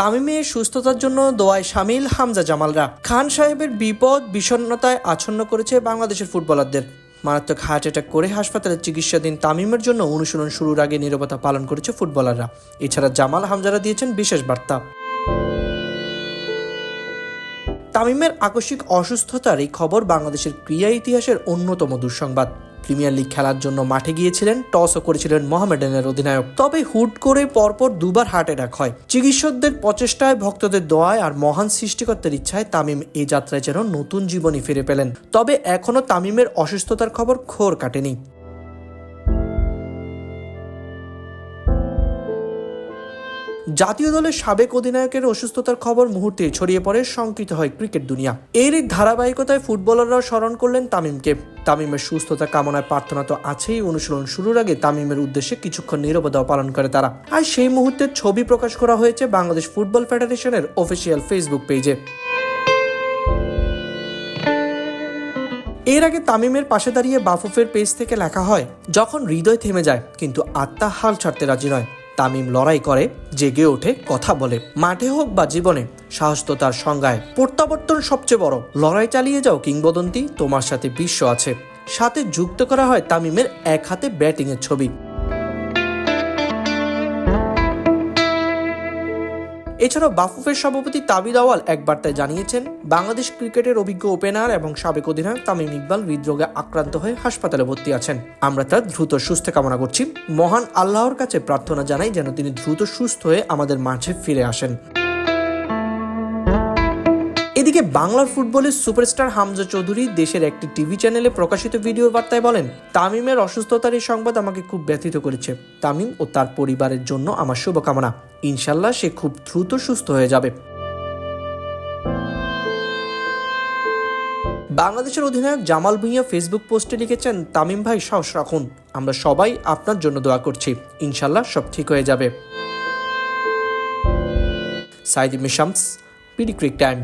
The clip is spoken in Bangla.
তামিমের সুস্থতার জন্য দোয়ায় সামিল হামজা জামালরা। খান সাহেবের বিপদ, বিষণ্ণতায় আচ্ছন্ন করেছে বাংলাদেশের ফুটবলারদের। মারাত্মক হার্ট অ্যাটাক করে হাসপাতালে চিকিৎসাধীন তামিমের জন্য অনুশীলন শুরুর আগে নীরবতা পালন করেছে ফুটবলাররা। এছাড়া জামাল হামজারা দিয়েছেন বিশেষ বার্তা। তামিমের আকস্মিক অসুস্থতার এই খবর বাংলাদেশের ক্রীড়া ইতিহাসের অন্যতম দুঃসংবাদ। প্রিমিয়ার লিগ খেলার জন্য মাঠে গিয়েছিলেন, টসও করেছিলেন মোহামেডানের অধিনায়ক। তবে হুট করে পরপর দুবার হার্ট অ্যাটাক হয়। চিকিৎসকদের প্রচেষ্টায়, ভক্তদের দোয়ায় আর মহান সৃষ্টিকর্তার ইচ্ছায় তামিম এই যাত্রায় যেন নতুন জীবনী ফিরে পেলেন। তবে এখনও তামিমের অসুস্থতার খবর খোর কাটেনি। জাতীয় দলের সাবেক অধিনায়কের অসুস্থতার খবর মুহূর্তে ছড়িয়ে পড়ে শঙ্কিত হয় ক্রিকেট দুনিয়া। এর ধারাবাহিকতায় ফুটবলাররাও স্মরণ করলেন তামিমকে। তামিমের সুস্থতা কামনায় প্রার্থনা তো আছেই। অনুশীলন শুরুর আগে তামিমের উদ্দেশ্যে কিছুক্ষণ নীরবতাও পালন করে তারা। আর সেই মুহূর্তের ছবি প্রকাশ করা হয়েছে বাংলাদেশ ফুটবল ফেডারেশনের অফিসিয়াল ফেসবুক পেজে। এর আগে তামিমের পাশে দাঁড়িয়ে বাফুফের পেজ থেকে লেখা হয়, যখন হৃদয় থেমে যায়, কিন্তু আত্মা হাল ছাড়তে রাজি নয়। তামিম লড়াই করে, জেগে ওঠে, কথা বলে। মাঠে হোক বা জীবনে সাহস তো তার সংজ্ঞায়। প্রত্যাবর্তন সবচেয়ে বড়। লড়াই চালিয়ে যাও কিংবদন্তি, তোমার সাথে বিশ্ব আছে। সাথে যুক্ত করা হয় তামিমের এক হাতে ব্যাটিংয়ের ছবি। এছাড়াও বাফুফের সভাপতি তাবিদ আওয়াল এক বার্তায় জানিয়েছেন, বাংলাদেশ ক্রিকেটের অভিজ্ঞ ওপেনার এবং সাবেক অধিনায়ক তামিম ইকবাল হৃদরোগে আক্রান্ত হয়ে হাসপাতালে ভর্তি আছেন। আমরা তার দ্রুত সুস্থ কামনা করছি। মহান আল্লাহর কাছে প্রার্থনা জানাই যেন তিনি দ্রুত সুস্থ হয়ে আমাদের মাঝে ফিরে আসেন। এদিকে বাংলার ফুটবলের সুপারস্টার হামজা চৌধুরী দেশের একটি টিভি চ্যানেলে প্রকাশিত ভিডিওর বার্তায় বলেন তামিমের অসুস্থতার এই সংবাদ আমাকে খুব ব্যথিত করেছে। তামিম ও তার পরিবারের জন্য আমার শুভকামনা। ইনশাল্লাহ সে খুব দ্রুত সুস্থ হয়ে যাবে। বাংলাদেশের অধিনায়ক জামাল ভুঁইয়া ফেসবুক পোস্টে লিখেছেন, তামিম ভাই, সাহস রাখুন। আমরা সবাই আপনার জন্য দোয়া করছি। ইনশাল্লাহ সব ঠিক হয়ে যাবে। সাইদ মিশামস পিডি ক্রিক টাইম।